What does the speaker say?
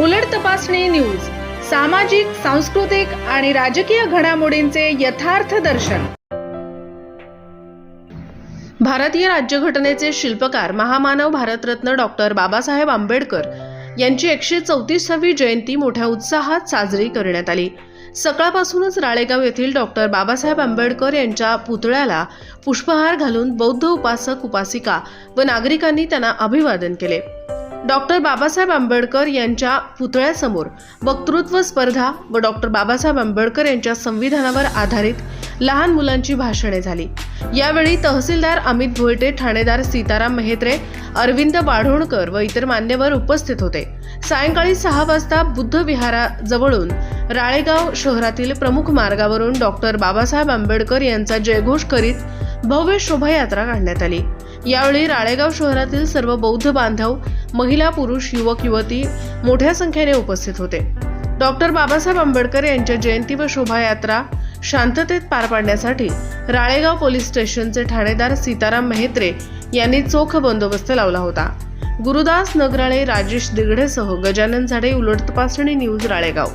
उलट तपासणी न्यूज सामाजिक सांस्कृतिक आणि राजकीय घडामोडींचे यथार्थ दर्शन. भारतीय राज्यघटनेचे शिल्पकार महामानव भारतरत्न डॉक्टर बाबासाहेब आंबेडकर यांची एकशे चौतीसावी जयंती मोठ्या उत्साहात साजरी करण्यात आली. सकाळपासूनच राळेगाव येथील डॉक्टर बाबासाहेब आंबेडकर यांच्या पुतळ्याला पुष्पहार घालून बौद्ध उपासक उपासिका व नागरिकांनी त्यांना अभिवादन केले. डॉक्टर बाबासाहेब आंबेडकर यांच्या पुतळ्यासमोर वक्तृत्व स्पर्धा व डॉक्टर बाबासाहेब आंबेडकर यांच्या संविधानावर आधारित लहान मुलांची भाषणे झाली. यावेळी तहसीलदार अमित भोयटे ठाणेदार सीताराम मेहेत्रे अरविंद बाढोणकर व इतर मान्यवर उपस्थित होते. सायंकाळी सहा वाजता बुद्ध विहाराजवळून राळेगाव शहरातील प्रमुख मार्गावरून डॉक्टर बाबासाहेब आंबेडकर यांचा जयघोष करीत भव्य शोभायात्रा काढण्यात आली. यावेळी राळेगाव शहरातील सर्व बौद्ध बांधव महिला पुरुष युवक युवती मोठ्या संख्येने उपस्थित होते. डॉक्टर बाबासाहेब आंबेडकर यांच्या जयंती व शोभायात्रा शांततेत पार पाडण्यासाठी राळेगाव पोलीस स्टेशनचे ठाणेदार सीताराम मेहत्रे यांनी चोख बंदोबस्त लावला होता. गुरुदास नगराळे राजेश दिगडेसह गजानन झाडे उलट तपासणी न्यूज राळेगाव.